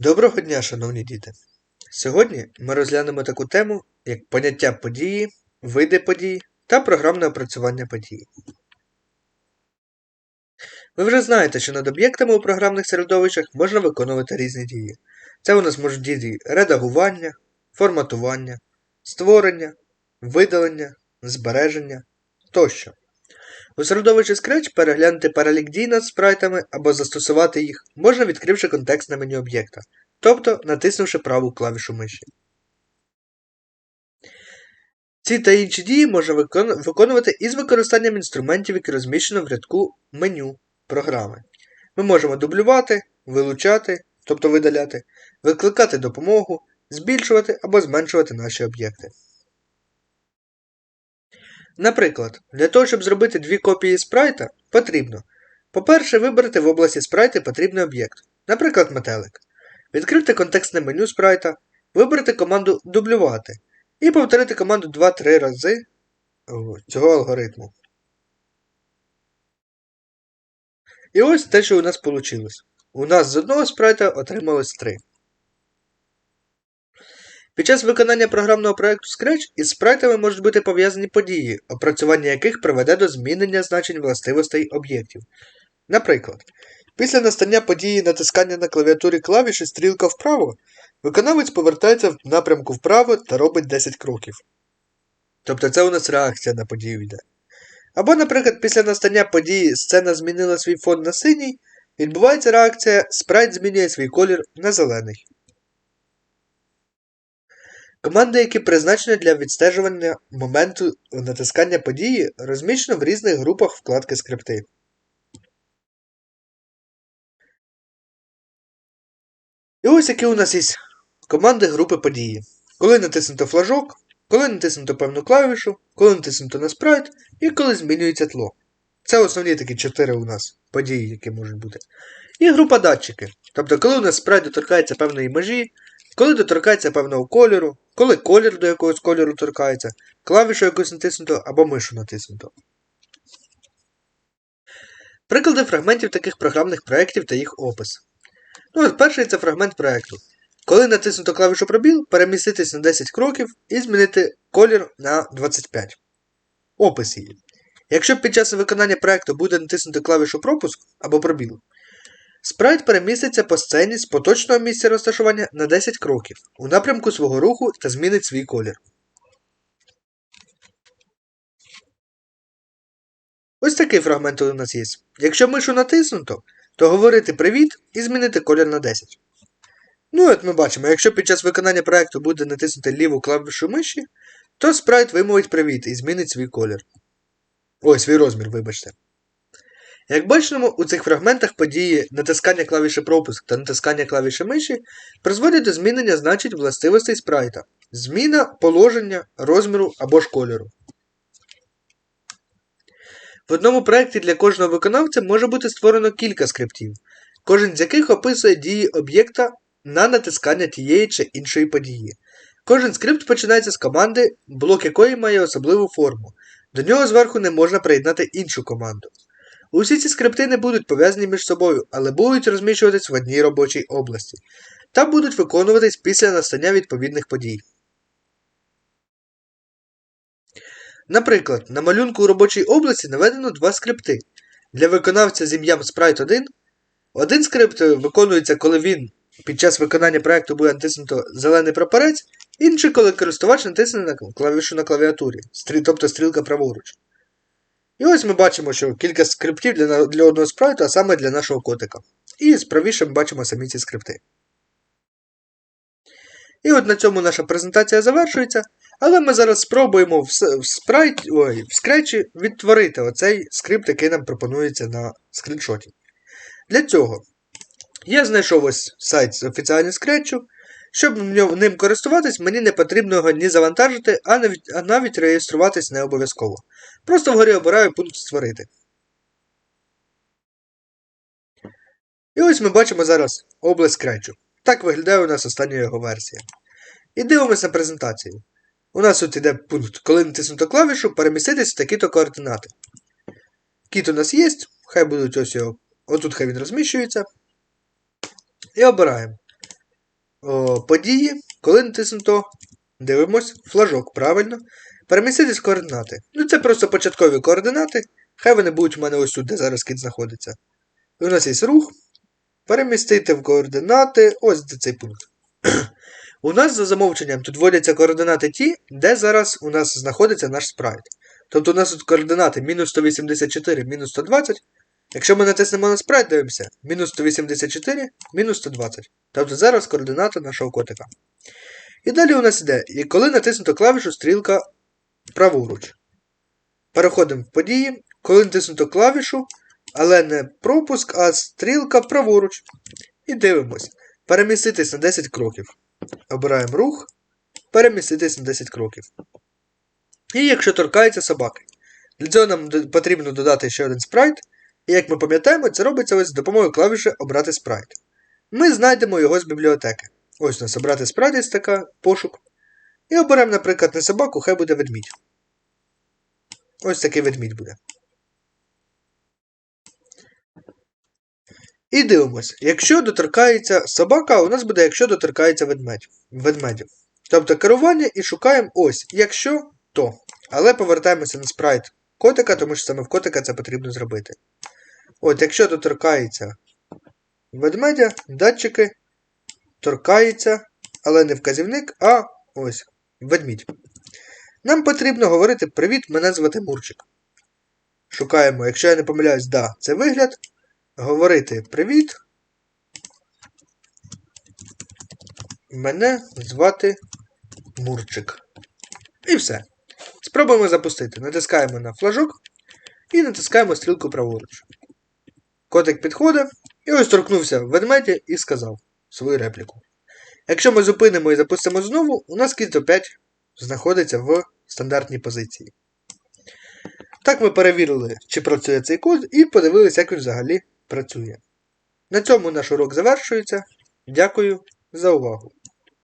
Доброго дня, шановні діти! Сьогодні ми розглянемо таку тему, як поняття події, види подій та програмне опрацювання події. Ви вже знаєте, що над об'єктами у програмних середовищах можна виконувати різні дії. Це у нас можуть дії редагування, форматування, створення, видалення, збереження тощо. У середовищі Scratch переглянути перелік дій над спрайтами або застосувати їх можна відкривши контекстне меню об'єкта, тобто натиснувши праву клавішу миші. Ці та інші дії можна виконувати із використанням інструментів, які розміщено в рядку меню програми. Ми можемо дублювати, вилучати, тобто видаляти, викликати допомогу, збільшувати або зменшувати наші об'єкти. Наприклад, для того, щоб зробити дві копії спрайта, потрібно, по-перше, вибрати в області спрайти потрібний об'єкт, наприклад, метелик, відкрити контекстне меню спрайта, вибрати команду дублювати і повторити команду 2-3 рази цього алгоритму. І ось те, що у нас вийшло. У нас з одного спрайта отрималось 3. Під час виконання програмного проєкту Scratch із спрайтами можуть бути пов'язані події, опрацювання яких приведе до змінення значень властивостей об'єктів. Наприклад, після настання події натискання на клавіатурі клавіші стрілка вправо, виконавець повертається в напрямку вправо та робить 10 кроків. Тобто це у нас реакція на подію йде. Або, наприклад, після настання події сцена змінила свій фон на синій, відбувається реакція, спрайт змінює свій колір на зелений. Команди, які призначені для відстежування моменту натискання події, розміщено в різних групах вкладки скрипти. І ось які у нас є команди групи події. Коли натиснуто флажок, коли натиснуто певну клавішу, коли натиснуто на спрайт і коли змінюється тло. Це основні такі чотири у нас події, які можуть бути. І група датчики. Тобто, коли у нас спрайт доторкається певної межі, коли доторкається певного кольору, коли колір до якогось кольору торкається, клавішу якусь натиснуто або мишу натиснуто. Приклади фрагментів таких програмних проєктів та їх опис. Ну, от перший це фрагмент проєкту. Коли натиснуто клавішу пробіл, переміститись на 10 кроків і змінити колір на 25. Опис її. Якщо під час виконання проєкту буде натиснути клавішу пропуск або пробіл, спрайт переміститься по сцені з поточного місця розташування на 10 кроків у напрямку свого руху та змінить свій колір. Ось такий фрагмент у нас є. Якщо мишу натиснуто, то говорити привіт і змінити колір на 10. Ну, от ми бачимо, якщо під час виконання проєкту буде натиснути ліву клавішу миші, то спрайт вимовить привіт і змінить свій колір. Ой, свій розмір, вибачте. Як бачимо, у цих фрагментах події натискання клавіші пропуск та натискання клавіші миші призводять до змінення значень властивостей спрайта, зміна положення, розміру або ж кольору. В одному проєкті для кожного виконавця може бути створено кілька скриптів, кожен з яких описує дії об'єкта на натискання тієї чи іншої події. Кожен скрипт починається з команди, блок якої має особливу форму. До нього зверху не можна приєднати іншу команду. Усі ці скрипти не будуть пов'язані між собою, але будуть розміщуватись в одній робочій області та будуть виконуватись після настання відповідних подій. Наприклад, на малюнку у робочій області наведено два скрипти. Для виконавця з ім'ям Sprite1 один скрипт виконується, коли він під час виконання проєкту буде натиснуто зелений прапорець, інший, коли користувач натисне на клавішу на клавіатурі, тобто стрілка праворуч. І ось ми бачимо, що кілька скриптів для, для одного спрайту, а саме для нашого котика. І справіше ми бачимо самі ці скрипти. І от на цьому наша презентація завершується. Але ми зараз спробуємо в, в, спрайт, ой, в скретчі відтворити оцей скрипт, який нам пропонується на скріншоті. Для цього я знайшов ось сайт з офіціальним скретчу. Щоб ним користуватись, мені не потрібно його ні завантажити, а навіть, а навіть реєструватись не обов'язково. Просто вгорі обираю пункт Створити. І ось ми бачимо зараз область скретчу. Так виглядає у нас остання його версія. І дивимося презентацію. У нас тут йде пункт, коли натиснуто клавішу, переміститись в такі-то координати. Кіт у нас є, хай будуть ось його. Отут хай він розміщується. І обираємо. о, події, коли натиснуто, дивимось, флажок, правильно. Переміститись в координати. Ну, це просто початкові координати. Хай вони будуть у мене ось тут, де зараз кіт знаходиться. І у нас є рух. Перемістити в координати. Ось де цей пункт. у нас за замовченням тут вводяться координати ті, де зараз у нас знаходиться наш спрайт. Тобто у нас тут координати мінус 184, мінус 120. Якщо ми натиснемо на спрайт, дивимося, мінус 184, мінус 120. Тобто зараз координата нашого котика. І далі у нас йде, і коли натиснуто клавішу стрілка праворуч. Переходимо в події, коли натиснуто клавішу, але не пропуск, а стрілка праворуч. І дивимось. Переміститись на 10 кроків. Обираємо рух, переміститись на 10 кроків. І якщо торкається собаки. Для цього нам потрібно додати ще один спрайт. І як ми пам'ятаємо, це робиться ось з допомогою клавіші Обрати спрайт. Ми знайдемо його з бібліотеки. Ось у нас обрати спрайт є така пошук. І оберемо, наприклад, не собаку, хай буде ведмідь. Ось такий ведмідь буде. І дивимось, якщо доторкається собака, у нас буде, якщо доторкається ведмедь. ведмедів. Тобто керування і шукаємо ось, якщо то. Але повертаємося на спрайт котика, тому що саме в котика це потрібно зробити. От, якщо доторкається ведмедя, датчики торкається, але не вказівник, а ось ведмідь. Нам потрібно говорити Привіт, мене звати Мурчик. Шукаємо, якщо я не помиляюсь, да, це вигляд. Говорити Привіт. Мене звати Мурчик. І все. Спробуємо запустити. Натискаємо на флажок і натискаємо стрілку праворуч. Котик підходить і ось торкнувся ведмедя і сказав свою репліку. Якщо ми зупинимо і запустимо знову, у нас кіт опять знаходиться в стандартній позиції. Так ми перевірили, чи працює цей код, і подивилися, як він взагалі працює. На цьому наш урок завершується. Дякую за увагу!